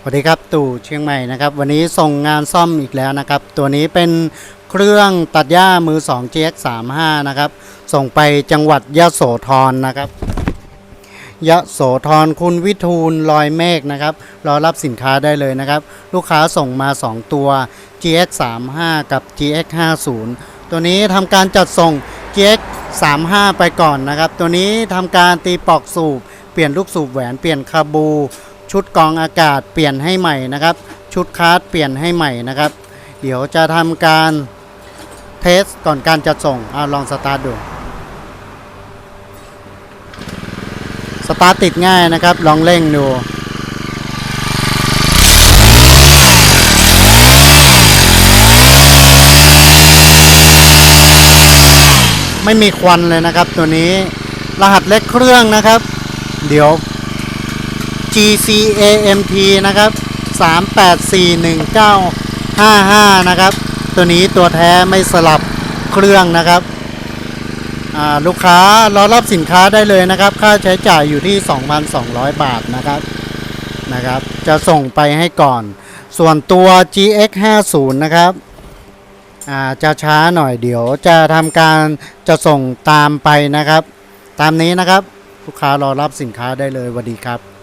สวัสดีครับตู่เชียงใหม่นะครับวันนี้ส่งงานซ่อมอีกแล้วนะครับ ตัวนี้เป็นเครื่องตัดหญ้ามือ 2 GX35 นะครับ ส่งไปจังหวัดยะโสธรนะครับยะโสธรคุณวิทูลลอยเมฆนะครับรอรับสินค้าได้เลยนะครับ ลูกค้าส่งมา 2 ตัว GX35 กับ GX50 ตัวนี้ทำการจัดส่ง GX35 ไปก่อนนะครับ ตัวนี้ทำการตีปอกสูบเปลี่ยนลูกสูบแหวนเปลี่ยนคาบู ชุดกองอากาศเปลี่ยนให้ใหม่นะครับ ชุดคาร์ดเปลี่ยนให้ใหม่นะครับ เดี๋ยวจะทำการเทสก่อนการจัดส่งเอาลองสตาร์ทดูสตาร์ทติดง่ายนะครับ ลองเร่งดูไม่มีควันเลยนะครับตัวนี้รหัสเลขเครื่องนะครับ เดี๋ยว GCAMT นะครับ 3841955 นะครับ ตัวนี้ตัวแท้ไม่สลับเครื่องนะครับ ลูกค้ารอรับสินค้าได้เลยนะครับ ค่าใช้จ่ายอยู่ที่ 2,200 บาทนะครับนะครับ จะส่งไปให้ก่อน ส่วนตัว GX50 นะครับจะช้าหน่อยเดี๋ยวจะทำการจะส่งตามไปนะครับ ตามนี้นะครับ ลูกค้ารอรับสินค้าได้เลยสวัสดีครับ